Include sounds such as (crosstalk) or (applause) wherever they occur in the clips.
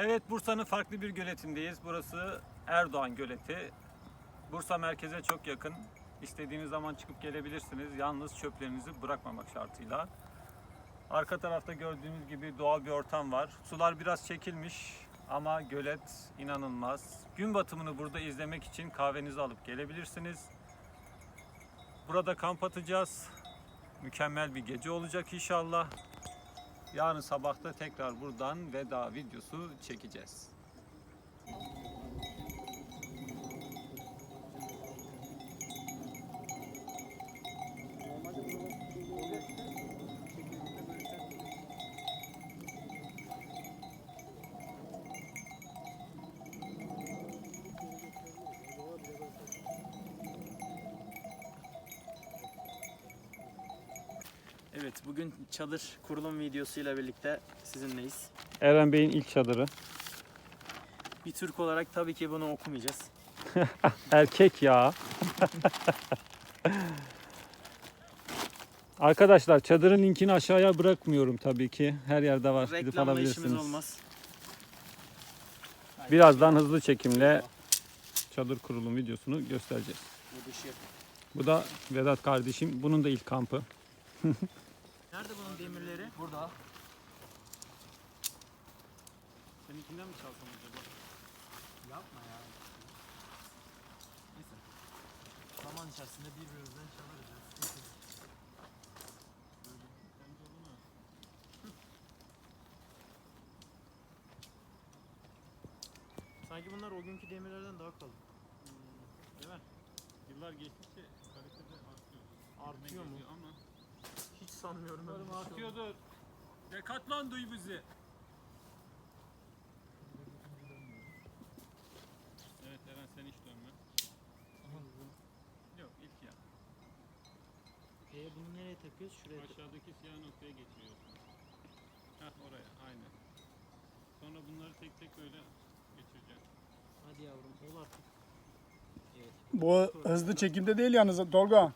Evet Bursa'nın farklı bir göletindeyiz. Burası Erdoğan Göleti. Bursa merkeze çok yakın. İstediğiniz zaman çıkıp gelebilirsiniz. Yalnız çöplerinizi bırakmamak şartıyla. Arka tarafta gördüğünüz gibi doğal bir ortam var. Sular biraz çekilmiş ama gölet inanılmaz. Gün batımını burada izlemek için kahvenizi alıp gelebilirsiniz. Burada kamp atacağız. Mükemmel bir gece olacak inşallah. Yarın sabahta tekrar buradan veda videosu çekeceğiz. Evet bugün çadır kurulum videosuyla birlikte sizinleyiz. Eren Bey'in ilk çadırı. Bir Türk olarak tabii ki bunu okumayacağız. (laughs) Erkek ya. Arkadaşlar çadırın linkini aşağıya bırakmıyorum tabii ki. Her yerde var. Gidip Reklamla işimiz alabilirsiniz. olmaz. Birazdan hızlı çekimle çadır kurulum videosunu göstereceğiz. Bu da Vedat kardeşim. Bunun da ilk kampı. (laughs) Nerede bunun demirleri? Burada. Seninkinden mi çalsam acaba? Yapma ya. Neyse. Zaman içerisinde birbirimizden çalarız. Sanki bunlar o günkü demirlerden daha kalın. Değil mi? Yıllar geçtikçe kalitede artıyor. Artıyor mu? Ama sanmıyorum. olduğunu. artıyordur. Dekatlan duy bizi. Evet Eren sen hiç dönme. Yok ilk ya. Ee, bunu nereye takıyoruz? Şuraya tak- Aşağıdaki siyah noktaya geçiriyorsun. Heh oraya aynen. Sonra bunları tek tek öyle geçireceğim. Hadi yavrum ol artık. Evet. Bu hızlı çekimde değil yalnız Tolga.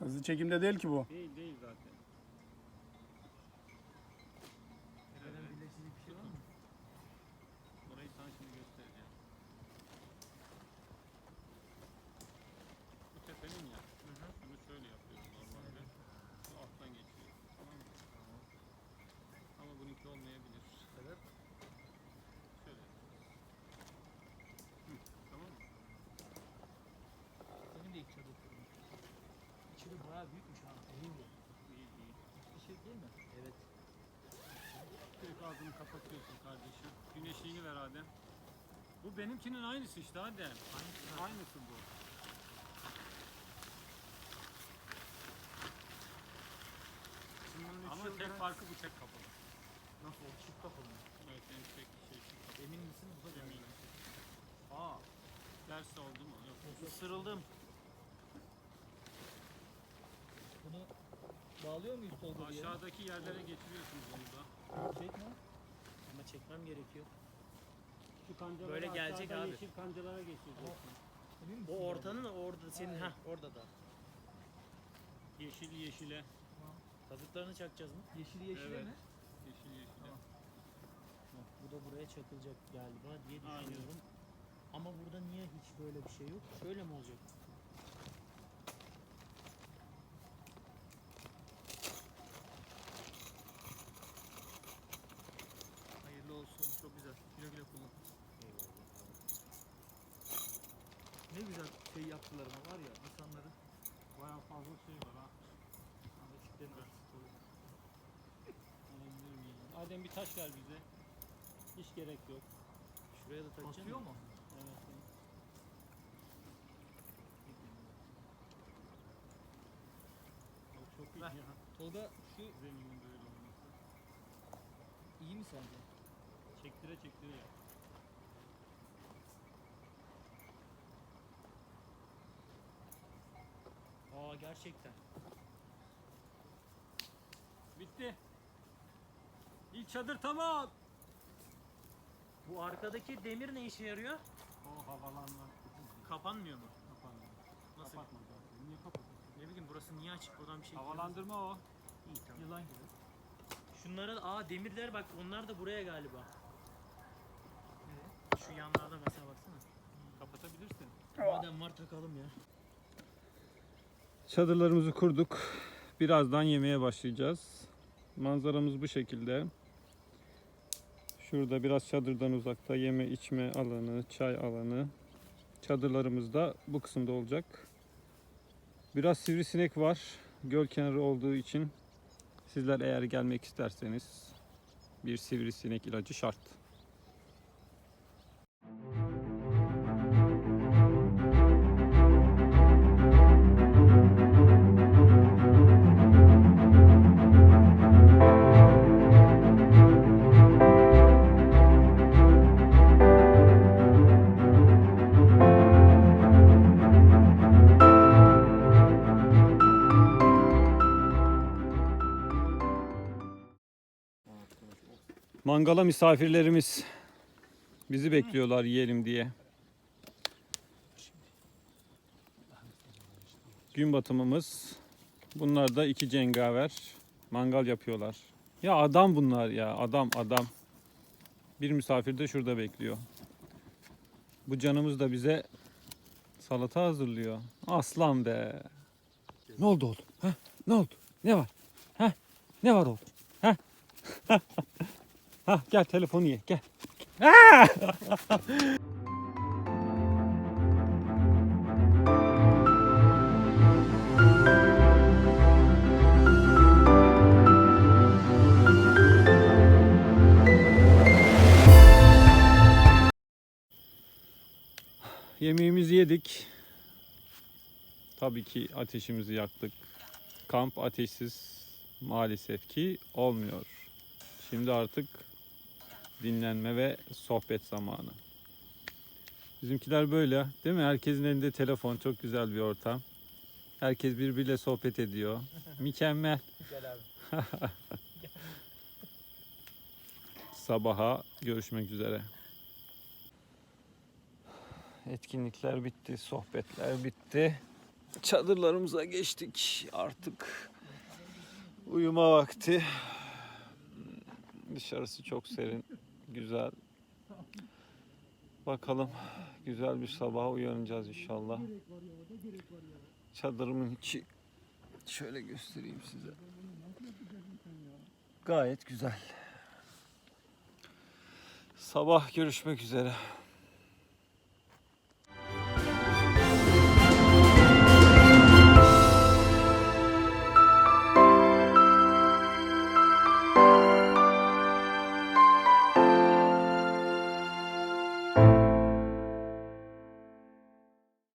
Hızlı çekimde değil ki bu. Değil değil zaten. Neden birleşecek bir şey var mı? Orayı sana şimdi göstereceğim. Bu tepenin ya. Bunu şöyle yapıyoruz normalde. Bu alttan geçiyor. Tamam mı? Ama bununki olmayabilir. Sebep? Şöyle. Hı, tamam mı? Senin de ilk çadır kurmuş. İçeri bayağı büyükmüş ha. İyi mi? İyi iyi. Bir şey değil mi? Evet. Direkt ağzını kapatıyorsun kardeşim. Güneşliğini ver Adem. Bu benimkinin aynısı işte Adem. Hangisi? Aynısı bu. Şimdi bunun üç Ama yıl tek garanti- farkı bu tek kapalı. Nasıl? o Çift kapalı mı? Evet benim tek şey çift kapalı. Emin misin? Bu da Eminim. Aa. Ders oldu mu? Yok. Isırıldım. Bunu bağlıyor muyuz Tolga diye? Aşağıdaki yerlere getiriyorsunuz onu da. Çekme. Ama çekmem gerekiyor. Şu kancaları Böyle gelecek aşağıdan abi. yeşil kancalara geçireceksin. O ortanın orada senin ha orada da. Yeşil yeşile. Kazıklarını çakacağız mı? Yeşil yeşile Evet. mi? Yeşil yeşile. Bu da buraya çakılacak galiba diye Aynen. düşünüyorum. Ama burada niye hiç böyle bir şey yok? Şöyle mi olacak? Güzel şey yaptılar ama var ya insanların Bayağı fazla şey var ha. Anlaşıklarını miyim? Adem bir taş ver bize. Hiç gerek yok. Şuraya da takacaksın. mu? Evet. evet. Çok iyi ya. Tolga şu Zeminin böyle olması. iyi mi sence? Çektire çektire yap. Gerçekten. Bitti. İlk çadır tamam. Bu arkadaki demir ne işe yarıyor? O havalanma. Kapanmıyor mu? Kapanmıyor. Nasıl? Kapatma zaten. Niye kapatıyorsun? Ne bileyim burası niye açık oradan bir şey Havalandırma o. İyi tamam. Yılan gibi. Şunların aa demirler bak onlar da buraya galiba. Şu yanlarda mesela baksana. Kapatabilirsin. Madem var takalım ya. Çadırlarımızı kurduk. Birazdan yemeğe başlayacağız. Manzaramız bu şekilde. Şurada biraz çadırdan uzakta yeme içme alanı, çay alanı. Çadırlarımız da bu kısımda olacak. Biraz sivrisinek var. Göl kenarı olduğu için sizler eğer gelmek isterseniz bir sivrisinek ilacı şart. Mangala misafirlerimiz bizi bekliyorlar yiyelim diye. Gün batımımız. Bunlar da iki cengaver. Mangal yapıyorlar. Ya adam bunlar ya. Adam adam. Bir misafir de şurada bekliyor. Bu canımız da bize salata hazırlıyor. Aslan be. Ne oldu oğlum? Ha? Ne oldu? Ne var? Ha? Ne var oğlum? Ha? (laughs) Ha gel telefonu ye gel. Yemeğimizi yedik. Tabii ki ateşimizi yaktık. Kamp ateşsiz maalesef ki olmuyor. Şimdi artık dinlenme ve sohbet zamanı. Bizimkiler böyle değil mi? Herkesin elinde telefon. Çok güzel bir ortam. Herkes birbiriyle sohbet ediyor. (laughs) Mükemmel. Gel abi. (laughs) Sabaha görüşmek üzere. Etkinlikler bitti, sohbetler bitti. Çadırlarımıza geçtik artık. Uyuma vakti. Dışarısı çok serin, güzel. Bakalım güzel bir sabaha uyanacağız inşallah. Çadırımın içi şöyle göstereyim size. Gayet güzel. Sabah görüşmek üzere.